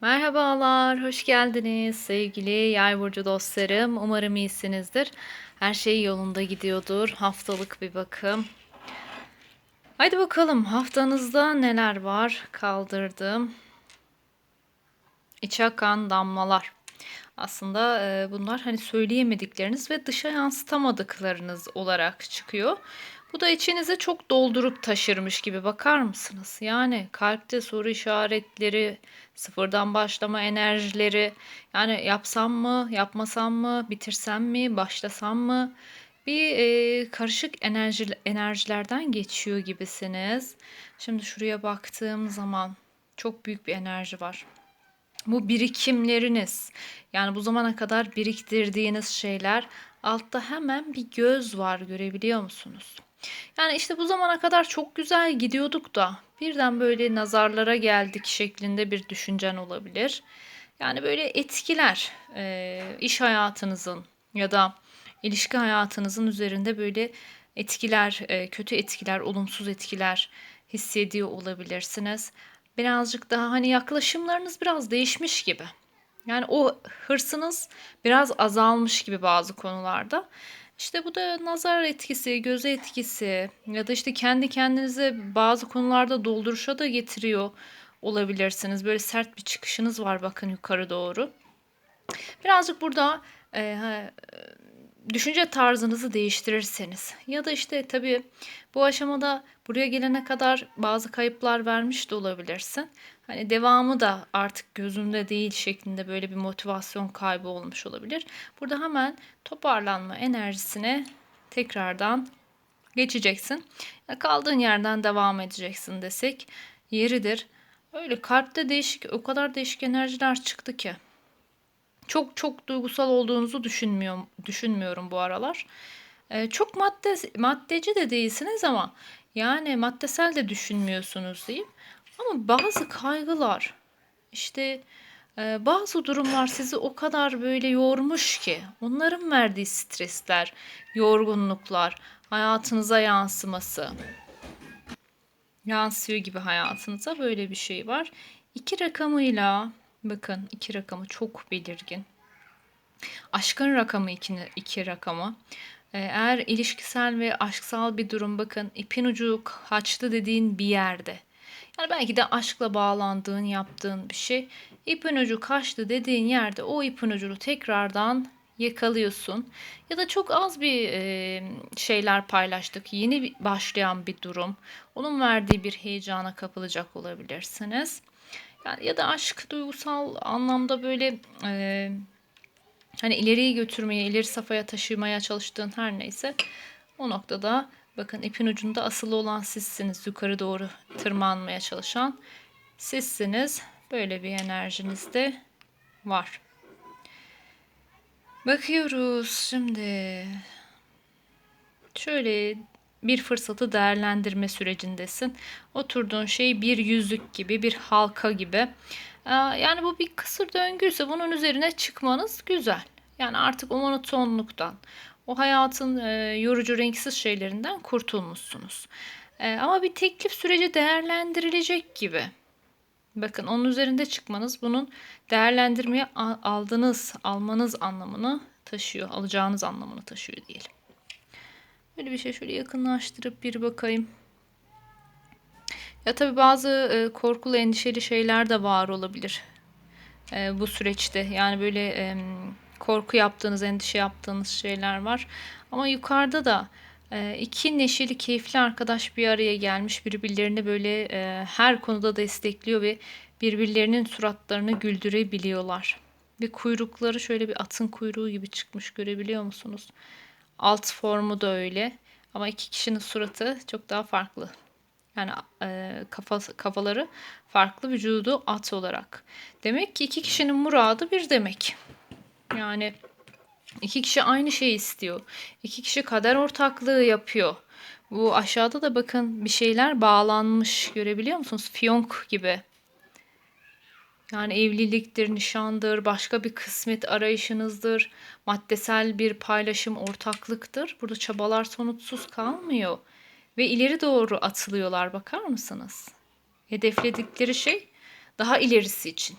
Merhabalar, hoş geldiniz sevgili yay burcu dostlarım. Umarım iyisinizdir. Her şey yolunda gidiyordur. Haftalık bir bakım. Haydi bakalım haftanızda neler var? Kaldırdım. İçe akan damlalar. Aslında e, bunlar hani söyleyemedikleriniz ve dışa yansıtamadıklarınız olarak çıkıyor. Bu da içinize çok doldurup taşırmış gibi bakar mısınız? Yani kalpte soru işaretleri, sıfırdan başlama enerjileri, yani yapsam mı, yapmasam mı, bitirsem mi, başlasam mı? Bir e, karışık enerji, enerjilerden geçiyor gibisiniz. Şimdi şuraya baktığım zaman çok büyük bir enerji var. Bu birikimleriniz, yani bu zamana kadar biriktirdiğiniz şeyler altta hemen bir göz var görebiliyor musunuz? Yani işte bu zamana kadar çok güzel gidiyorduk da birden böyle nazarlara geldik şeklinde bir düşüncen olabilir. Yani böyle etkiler e, iş hayatınızın ya da ilişki hayatınızın üzerinde böyle etkiler, e, kötü etkiler, olumsuz etkiler hissediyor olabilirsiniz. Birazcık daha hani yaklaşımlarınız biraz değişmiş gibi. Yani o hırsınız biraz azalmış gibi bazı konularda. İşte bu da nazar etkisi, göze etkisi ya da işte kendi kendinize bazı konularda dolduruşa da getiriyor olabilirsiniz. Böyle sert bir çıkışınız var bakın yukarı doğru. Birazcık burada e, düşünce tarzınızı değiştirirseniz ya da işte tabii bu aşamada buraya gelene kadar bazı kayıplar vermiş de olabilirsin. Hani devamı da artık gözümde değil şeklinde böyle bir motivasyon kaybı olmuş olabilir. Burada hemen toparlanma enerjisine tekrardan geçeceksin. Kaldığın yerden devam edeceksin desek yeridir. Öyle kalpte değişik o kadar değişik enerjiler çıktı ki. Çok çok duygusal olduğunuzu düşünmüyorum, düşünmüyorum bu aralar. Ee, çok madde maddeci de değilsiniz ama yani maddesel de düşünmüyorsunuz diyeyim. Ama bazı kaygılar işte e, bazı durumlar sizi o kadar böyle yormuş ki onların verdiği stresler, yorgunluklar hayatınıza yansıması yansıyor gibi hayatınıza böyle bir şey var. İki rakamıyla Bakın iki rakamı çok belirgin. Aşkın rakamı iki, iki rakamı. Eğer ilişkisel ve aşksal bir durum bakın ipin ucu kaçtı dediğin bir yerde. Yani belki de aşkla bağlandığın, yaptığın bir şey. İpin ucu kaçtı dediğin yerde o ipin ucunu tekrardan yakalıyorsun. Ya da çok az bir e, şeyler paylaştık. Yeni başlayan bir durum. Onun verdiği bir heyecana kapılacak olabilirsiniz. Yani ya da aşk duygusal anlamda böyle e, hani ileriye götürmeye, ileri safhaya taşımaya çalıştığın her neyse o noktada bakın ipin ucunda asılı olan sizsiniz. Yukarı doğru tırmanmaya çalışan sizsiniz. Böyle bir enerjiniz de var. Bakıyoruz şimdi. Şöyle bir fırsatı değerlendirme sürecindesin. Oturduğun şey bir yüzük gibi, bir halka gibi. Ee, yani bu bir kısır döngüyse bunun üzerine çıkmanız güzel. Yani artık o monotonluktan, o hayatın e, yorucu renksiz şeylerinden kurtulmuşsunuz. E, ama bir teklif süreci değerlendirilecek gibi. Bakın onun üzerinde çıkmanız bunun değerlendirmeye aldığınız, almanız anlamını taşıyor, alacağınız anlamını taşıyor diyelim. Böyle bir şey şöyle yakınlaştırıp bir bakayım. Ya tabi bazı e, korkulu endişeli şeyler de var olabilir e, bu süreçte. Yani böyle e, korku yaptığınız, endişe yaptığınız şeyler var. Ama yukarıda da e, iki neşeli, keyifli arkadaş bir araya gelmiş. Birbirlerini böyle e, her konuda destekliyor ve birbirlerinin suratlarını güldürebiliyorlar. Ve kuyrukları şöyle bir atın kuyruğu gibi çıkmış görebiliyor musunuz? Alt formu da öyle. Ama iki kişinin suratı çok daha farklı. Yani e, kafa, kafaları farklı vücudu at olarak. Demek ki iki kişinin muradı bir demek. Yani iki kişi aynı şeyi istiyor. İki kişi kader ortaklığı yapıyor. Bu aşağıda da bakın bir şeyler bağlanmış görebiliyor musunuz? Fiyonk gibi. Yani evliliktir, nişandır, başka bir kısmet arayışınızdır, maddesel bir paylaşım, ortaklıktır. Burada çabalar sonuçsuz kalmıyor ve ileri doğru atılıyorlar bakar mısınız? Hedefledikleri şey daha ilerisi için.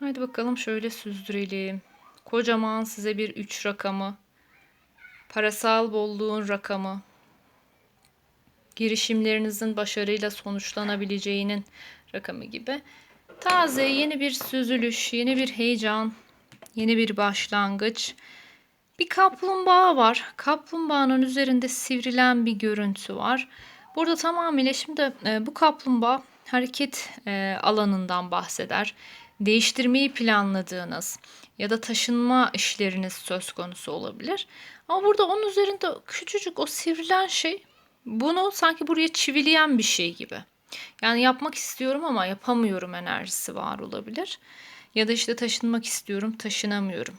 Haydi bakalım şöyle süzdürelim. Kocaman size bir 3 rakamı. Parasal bolluğun rakamı. Girişimlerinizin başarıyla sonuçlanabileceğinin rakamı gibi. Taze yeni bir süzülüş, yeni bir heyecan, yeni bir başlangıç. Bir kaplumbağa var. Kaplumbağanın üzerinde sivrilen bir görüntü var. Burada tamamıyla şimdi e, bu kaplumbağa hareket e, alanından bahseder. Değiştirmeyi planladığınız ya da taşınma işleriniz söz konusu olabilir. Ama burada onun üzerinde küçücük o sivrilen şey bunu sanki buraya çivileyen bir şey gibi. Yani yapmak istiyorum ama yapamıyorum enerjisi var olabilir. Ya da işte taşınmak istiyorum, taşınamıyorum.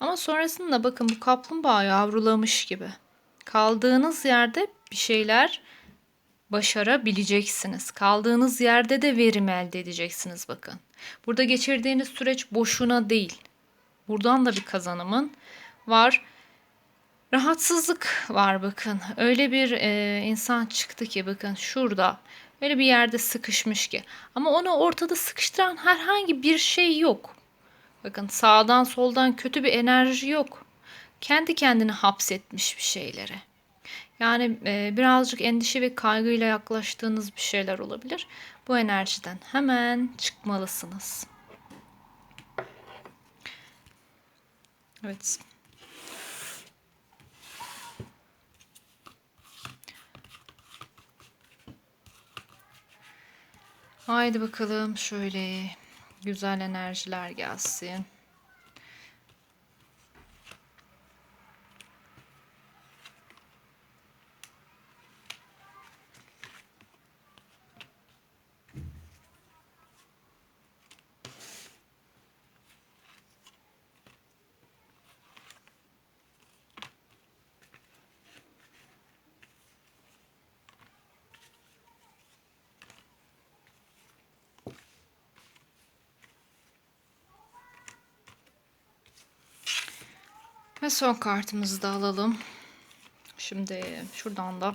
Ama sonrasında bakın bu kaplumbağa yavrulamış gibi. Kaldığınız yerde bir şeyler başarabileceksiniz. Kaldığınız yerde de verim elde edeceksiniz bakın. Burada geçirdiğiniz süreç boşuna değil. Buradan da bir kazanımın var. Rahatsızlık var bakın. Öyle bir e, insan çıktı ki bakın şurada. Öyle bir yerde sıkışmış ki. Ama onu ortada sıkıştıran herhangi bir şey yok. Bakın sağdan soldan kötü bir enerji yok. Kendi kendini hapsetmiş bir şeylere. Yani e, birazcık endişe ve kaygıyla yaklaştığınız bir şeyler olabilir. Bu enerjiden hemen çıkmalısınız. Evet. Haydi bakalım şöyle güzel enerjiler gelsin. Ve son kartımızı da alalım. Şimdi şuradan da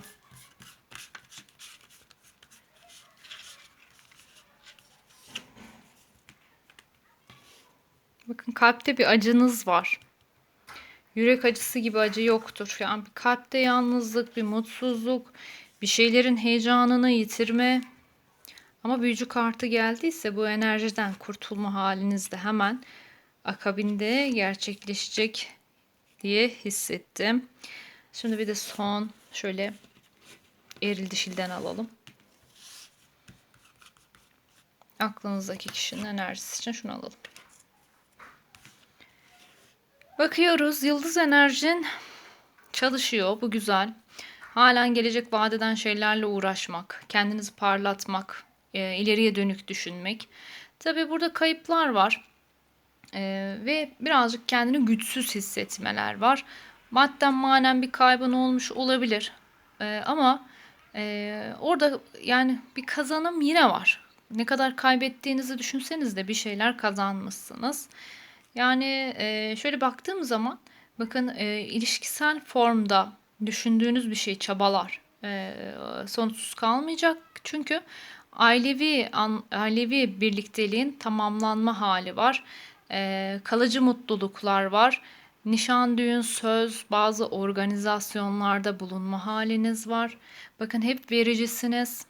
Bakın kalpte bir acınız var. Yürek acısı gibi acı yoktur. Yani bir kalpte yalnızlık, bir mutsuzluk, bir şeylerin heyecanını yitirme. Ama büyücü kartı geldiyse bu enerjiden kurtulma halinizde hemen akabinde gerçekleşecek diye hissettim. Şimdi bir de son şöyle eril dişilden alalım. Aklınızdaki kişinin enerjisi için şunu alalım. Bakıyoruz yıldız enerjin çalışıyor. Bu güzel. Halen gelecek vadeden şeylerle uğraşmak, kendinizi parlatmak, e, ileriye dönük düşünmek. Tabi burada kayıplar var. Ee, ve birazcık kendini güçsüz hissetmeler var. Madden manen bir kaybın olmuş olabilir. Ee, ama e, orada yani bir kazanım yine var. Ne kadar kaybettiğinizi düşünseniz de bir şeyler kazanmışsınız. Yani e, şöyle baktığım zaman bakın e, ilişkisel formda düşündüğünüz bir şey çabalar e, sonuçsuz kalmayacak. Çünkü ailevi an, ailevi birlikteliğin tamamlanma hali var e, kalıcı mutluluklar var. Nişan, düğün, söz, bazı organizasyonlarda bulunma haliniz var. Bakın hep vericisiniz.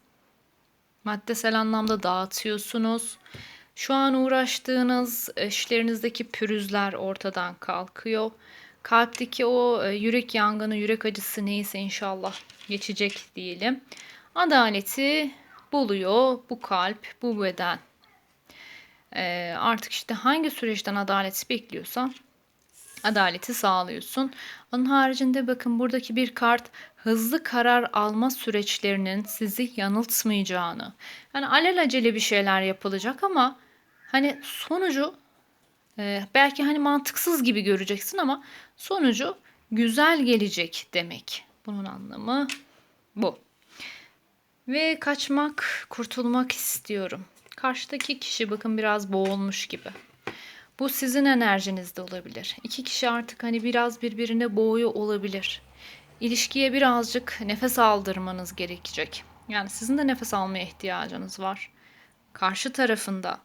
Maddesel anlamda dağıtıyorsunuz. Şu an uğraştığınız işlerinizdeki pürüzler ortadan kalkıyor. Kalpteki o e, yürek yangını, yürek acısı neyse inşallah geçecek diyelim. Adaleti buluyor bu kalp, bu beden. E, artık işte hangi süreçten adaleti bekliyorsan adaleti sağlıyorsun. Onun haricinde bakın buradaki bir kart hızlı karar alma süreçlerinin sizi yanıltmayacağını. Yani alelacele bir şeyler yapılacak ama hani sonucu e, belki hani mantıksız gibi göreceksin ama sonucu güzel gelecek demek. Bunun anlamı bu. Ve kaçmak, kurtulmak istiyorum. Karşıdaki kişi bakın biraz boğulmuş gibi. Bu sizin enerjinizde olabilir. İki kişi artık hani biraz birbirine boğuyor olabilir. İlişkiye birazcık nefes aldırmanız gerekecek. Yani sizin de nefes almaya ihtiyacınız var. Karşı tarafında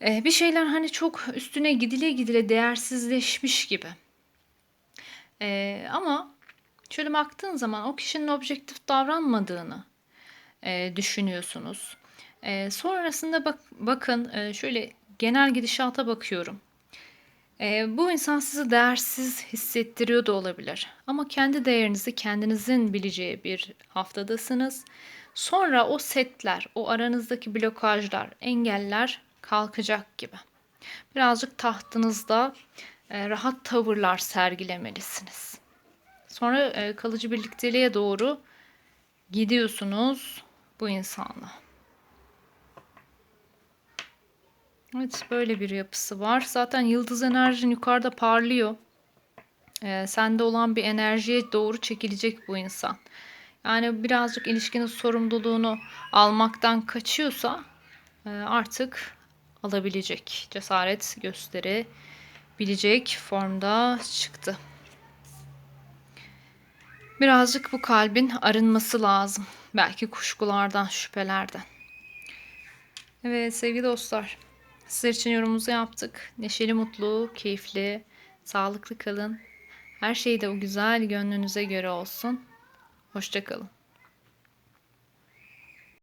Eee, bir şeyler hani çok üstüne gidile gidile değersizleşmiş gibi. Eee, ama şöyle baktığın zaman o kişinin objektif davranmadığını eee, düşünüyorsunuz. Eee, sonrasında bak, bakın eee, şöyle genel gidişata bakıyorum. Eee, bu insan sizi değersiz hissettiriyor da olabilir. Ama kendi değerinizi kendinizin bileceği bir haftadasınız. Sonra o setler, o aranızdaki blokajlar, engeller kalkacak gibi. Birazcık tahtınızda e, rahat tavırlar sergilemelisiniz. Sonra e, kalıcı birlikteliğe doğru gidiyorsunuz bu insanla. Evet, böyle bir yapısı var. Zaten yıldız enerjin yukarıda parlıyor. Ee, sende olan bir enerjiye doğru çekilecek bu insan. Yani birazcık ilişkinin sorumluluğunu almaktan kaçıyorsa e, artık alabilecek, cesaret gösterebilecek formda çıktı. Birazcık bu kalbin arınması lazım. Belki kuşkulardan, şüphelerden. Evet sevgili dostlar. Sizler için yorumumuzu yaptık. Neşeli, mutlu, keyifli, sağlıklı kalın. Her şey de o güzel gönlünüze göre olsun. Hoşçakalın.